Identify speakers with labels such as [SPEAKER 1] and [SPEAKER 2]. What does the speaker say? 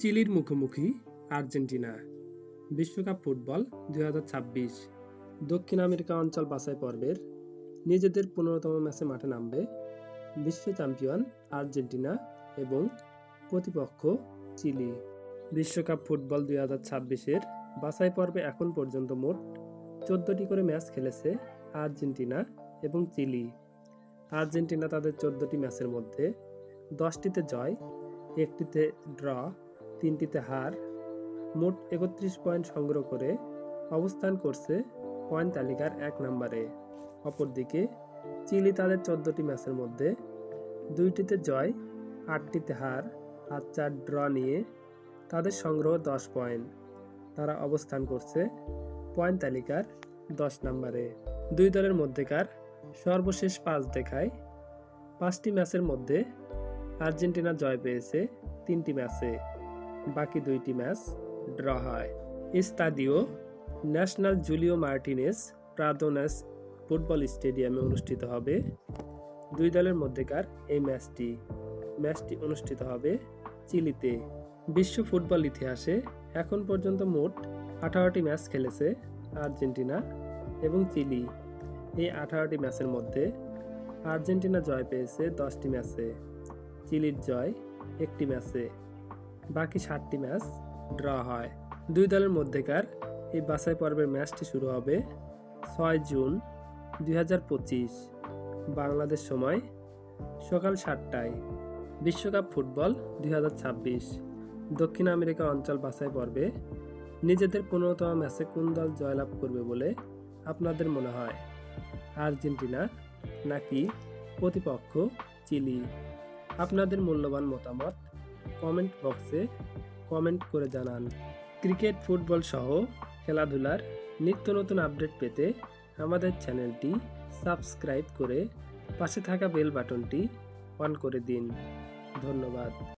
[SPEAKER 1] চিলির মুখোমুখি আর্জেন্টিনা। বিশ্বকাপ ফুটবল দুই হাজার ছাব্বিশ। দক্ষিণ আমেরিকা অঞ্চল বাছাই পর্বের নিজেদের পনেরোতম ম্যাচে মাঠে নামবে বিশ্ব চ্যাম্পিয়ন আর্জেন্টিনা এবং প্রতিপক্ষ চিলি। বিশ্বকাপ ফুটবল দুই হাজার ছাব্বিশের বাছাই পর্বে এখন পর্যন্ত মোট চোদ্দটি করে ম্যাচ খেলেছে আর্জেন্টিনা এবং চিলি। আর্জেন্টিনা তাদের চোদ্দটি ম্যাচের মধ্যে দশটিতে জয়, একটিতে ড্র তিনটিতে হার, মোট একত্রিশ পয়েন্ট সংগ্রহ করে অবস্থান করছে পয়েন্ট তালিকার এক নম্বরে। অপরদিকে, চিলি তাদের চোদ্দটি ম্যাচের মধ্যে দুইটিতে জয়, আটটিতে হার আর চার ড্র নিয়ে তাদের সংগ্রহ দশ পয়েন্ট। তারা অবস্থান করছে পয়েন্ট তালিকার দশ নম্বরে। দুই দলের মধ্যেকার সর্বশেষ পাঁচ দেখায় পাঁচটি ম্যাচের মধ্যে আর্জেন্টিনা জয় পেয়েছে তিনটি ম্যাচে। বাকি দুইটি ম্যাচ ড্র হয়। Estadio, national Julio Martinez Pradanos football স্টেডিয়ামে অনুষ্ঠিত হবে। দুই দলের মধ্যেকার এই ম্যাচটি ম্যাচটি অনুষ্ঠিত হবে চিলিতে। বিশ্ব ফুটবল ইতিহাসে এখন পর্যন্ত মোট আঠারোটি ম্যাচ খেলেছে আর্জেন্টিনা এবং চিলি। এই আঠারোটি ম্যাচের মধ্যে আর্জেন্টিনা জয় পেয়েছে দশটি ম্যাচে, চিলির জয় একটি ম্যাচে। বাকি সাতটি ম্যাচ ড্র হয়। দুই দলের মধ্যেকার এই বাছাই পর্বের ম্যাচটি শুরু হবে ছয় জুন দুই হাজার পঁচিশ, বাংলাদেশ সময় সকাল সাতটায়। বিশ্বকাপ ফুটবল দুই হাজার ছাব্বিশ, দক্ষিণ আমেরিকা অঞ্চল বাছাই পর্বে নিজেদের পনেরোতম ম্যাচে কোন দল জয়লাভ করবে বলে আপনাদের মনে হয়? আর্জেন্টিনা নাকি প্রতিপক্ষ চিলি? আপনাদের মূল্যবান মতামত কমেন্ট বক্সে কমেন্ট করে জানান। ক্রিকেট, ফুটবল সহ খেলাধুলার নিত্য নতুন আপডেট পেতে আমাদের চ্যানেলটি সাবস্ক্রাইব করে পাশে থাকা বেল বাটনটি অন করে দিন। ধন্যবাদ।